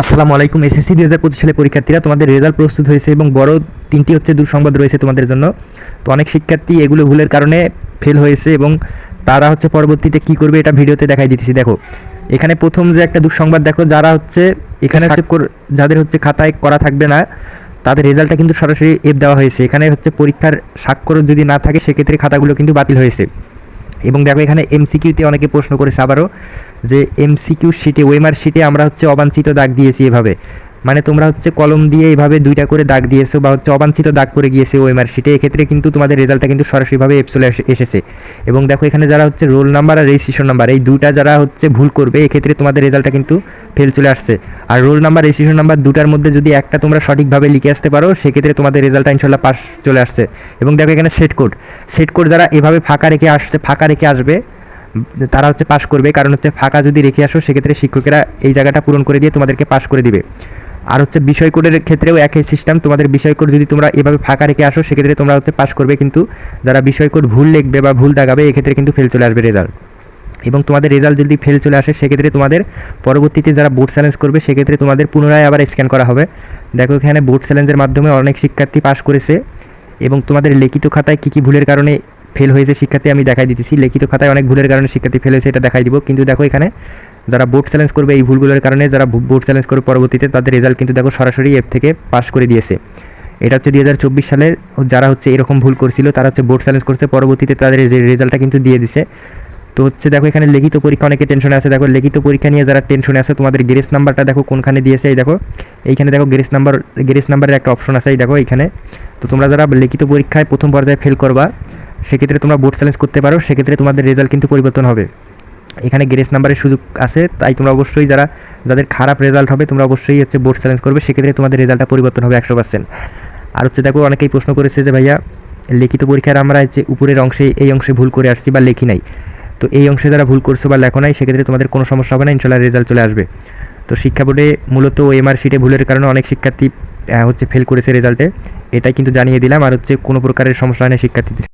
আসসালামু আলাইকুম এসএসসি দুই হাজার পঁচিশ সালে পরীক্ষার্থীরা, তোমাদের রেজাল্ট প্রস্তুত হয়েছে এবং বড় তিনটি হচ্ছে দুঃসংবাদ রয়েছে তোমাদের জন্য। তো অনেক শিক্ষার্থী এগুলো ভুলের কারণে ফেল হয়েছে এবং তারা হচ্ছে পরবর্তীতে কি করবে এটা ভিডিওতে দেখাই দিতেছি। দেখো, এখানে প্রথম যে একটা দুঃসংবাদ, দেখো, যারা হচ্ছে এখানে হচ্ছে যাদের হচ্ছে খাতায় করা থাকবে না, তাদের রেজাল্টটা কিন্তু সরাসরি এফ দেওয়া হয়েছে। এখানে হচ্ছে পরীক্ষার স্বাক্ষর যদি না থাকে, সেক্ষেত্রে খাতাগুলো কিন্তু বাতিল হয়েছে। এবং দেখো এখানে এমসিকিউতে অনেকে প্রশ্ন করেছে আবারও যে এমসিকিউ শিটে ওয়েমার শিটে আমরা হচ্ছে অবাঞ্ছিত দাগ দিয়েছি এভাবে। মানে তোমরা হচ্ছে কলম দিয়ে এইভাবে দুইটা করে দাগ দিয়েছ বা হচ্ছে অবাঞ্ছিত দাগ করে গিয়েছে ওয়েমার শিটে এক্ষেত্রে কিন্তু তোমাদের রেজাল্টটা কিন্তু সরাসরিভাবে এসে- এসেছে। এবং দেখো এখানে যারা হচ্ছে রোল নাম্বার আর রেজিস্ট্রেশন নাম্বার এই দুটা যারা হচ্ছে ভুল করবে, এক্ষেত্রে তোমাদের রেজাল্টটা কিন্তু ফেল চলে আসছে। আর রোল নাম্বার রেজিস্ট্রেশন নাম্বার দুটার মধ্যে যদি একটা তোমরা সঠিকভাবে লিখে আসতে পারো, সেক্ষেত্রে তোমাদের রেজাল্টটা ইনশাল্লাহ পাস চলে আসছে। এবং দেখো এখানে সেট কোড সেট কোড যারা এভাবে ফাঁকা রেখে আসছে, ফাঁকা রেখে আসবে, তারা হচ্ছে পাশ করবে। কারণ হচ্ছে ফাঁকা যদি রেখে আসো, সেক্ষেত্রে শিক্ষকেরা এই জায়গাটা পূরণ করে দিয়ে তোমাদেরকে পাশ করে দিবে। আর হচ্ছে বিষয় কোডের ক্ষেত্রেও একই সিস্টেম তোমাদের বিষয় কোড যদি তোমরা এভাবে ফাঁকা রেখে আসো, সেক্ষেত্রে তোমরা হচ্ছে পাস করবে কিন্তু যারা বিষয় কোড ভুল লিখবে বা ভুল দাগাবে এক্ষেত্রে কিন্তু ফেল চলে আসবে রেজাল্ট এবং তোমাদের রেজাল্ট যদি ফেল চলে আসে, সেক্ষেত্রে তোমাদের পরবর্তীতে যারা বোর্ড চ্যালেঞ্জ করবে, সেক্ষেত্রে তোমাদের পুনরায় আবার স্ক্যান করা হবে। দেখো, এখানে বোর্ড চ্যালেঞ্জের মাধ্যমে অনেক শিক্ষার্থী পাস করেছে। এবং তোমাদের লিখিত খাতায় কী কী ভুলের কারণে ফেল হয়েছে শিক্ষার্থী, আমি দেখাই দিতেছি। লিখিত খাতায় অনেক ভুলের কারণে শিক্ষার্থী ফেল হয়েছে, এটা দেখাই দিব। কিন্তু দেখো এখানে, যারা বোর্ড চ্যালেঞ্জ করবে, এই ভুলগুলোর কারণে যারা বোর্ড চ্যালেঞ্জ করবে পরবর্তীতে, তাদের রেজাল্ট কিন্তু দেখো সরাসরি এফ থেকে পাস করে দিয়েছে। এটা হচ্ছে দুই হাজার চব্বিশ সালে যারা হচ্ছে এরকম ভুল করছিল, তারা হচ্ছে বোর্ড চ্যালেঞ্জ করছে, পরবর্তীতে তাদের রেজাল্টটা কিন্তু দিয়ে দিছে। তো হচ্ছে দেখো এখানে লিখিত পরীক্ষা, অনেকে টেনশনে আছে। দেখো লিখিত পরীক্ষা নিয়ে যারা টেনশনে আছে, তোমাদের গ্রেস নাম্বারটা দেখো কোনখানে দিয়েছে, এই দেখো। এইখানে দেখো গ্রেস নাম্বার গ্রেস নাম্বারের একটা অপশন আছে, এই দেখো এইখানে তো তোমরা যারা লিখিত পরীক্ষায় প্রথম পর্যায়ে ফেল করবা সেক্ষেত্রে তোমরা বোর্ড চ্যালেঞ্জ করতে পারো, সেক্ষেত্রে তোমাদের রেজাল্ট কিন্তু পরিবর্তন হবে। এখানে গ্রেস নাম্বারের সুযোগ আছে, তাই তোমরা অবশ্যই যারা, যাদের খারাপ রেজাল্ট হবে, তোমরা অবশ্যই হচ্ছে বোর্ড চ্যালেঞ্জ করবে, সেক্ষেত্রে তোমাদের রেজাল্টটা পরিবর্তন হবে একশো পার্সেন্ট আর হচ্ছে দেখো, অনেকেই প্রশ্ন করেছে যে ভাইয়া, লিখিত পরীক্ষার আমরা যে উপরের অংশে, এই অংশে ভুল করে আসছি বা লেখি নাই। তো এই অংশে যারা ভুল করছ বা লেখো নাই, সেক্ষেত্রে তোমাদের কোনো সমস্যা হবে না, ইনশাল্লাহ রেজাল্ট চলে আসবে। তো শিক্ষা বোর্ডে মূলত এমআর শিটে ভুলের কারণে অনেক শিক্ষার্থী হচ্ছে ফেল করেছে রেজাল্টে এটাই কিন্তু জানিয়ে দিলাম, আর হচ্ছে কোনো প্রকারের সমস্যা হয় না শিক্ষার্থীদের।